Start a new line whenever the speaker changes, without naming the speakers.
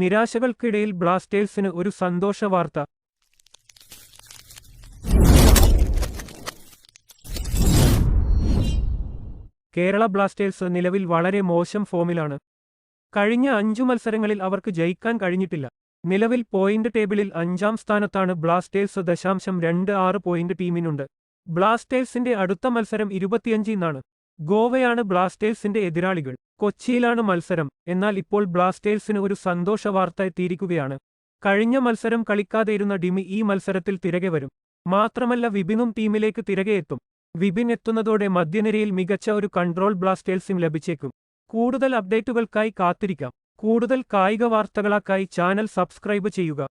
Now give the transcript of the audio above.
നിരാശകൾക്കിടയിൽ ബ്ലാസ്റ്റേഴ്സിന് ഒരു സന്തോഷ വാർത്ത. കേരള ബ്ലാസ്റ്റേഴ്സ് നിലവിൽ വളരെ മോശം ഫോമിലാണ്. കഴിഞ്ഞ അഞ്ചു മത്സരങ്ങളിൽ അവർക്ക് ജയിക്കാൻ കഴിഞ്ഞിട്ടില്ല. നിലവിൽ പോയിന്റ് ടേബിളിൽ അഞ്ചാം സ്ഥാനത്താണ് ബ്ലാസ്റ്റേഴ്സ് ദശാംശം രണ്ട് ആറ് പോയിന്റ് ടീമിനുണ്ട്. ബ്ലാസ്റ്റേഴ്സിന്റെ അടുത്ത മത്സരം ഇരുപത്തിയഞ്ചിനാണ് ഗോവയാണ് ബ്ലാസ്റ്റേഴ്സിന്റെ എതിരാളികൾ. കൊച്ചിയിലാണ് മത്സരം. എന്നാൽ ഇപ്പോൾ ബ്ലാസ്റ്റേഴ്സിന് ഒരു സന്തോഷ വാർത്ത എത്തിയിരിക്കുകയാണ്. കഴിഞ്ഞ മത്സരം കളിക്കാതെ ഇരുന്ന ഡിമി ഈ മത്സരത്തിൽ തിരകെ വരും. മാത്രമല്ല വിപിനും ടീമിലേക്ക് തിരകെ എത്തും. വിപിൻ എത്തുന്നതോടെ മധ്യനിരയിൽ മികച്ച ഒരു കൺട്രോൾ ബ്ലാസ്റ്റേഴ്സും ലഭിച്ചേക്കും. കൂടുതൽ അപ്ഡേറ്റുകൾക്കായി കാത്തിരിക്കാം. കൂടുതൽ കായിക വാർത്തകളാക്കായി ചാനൽ സബ്സ്ക്രൈബ് ചെയ്യുക.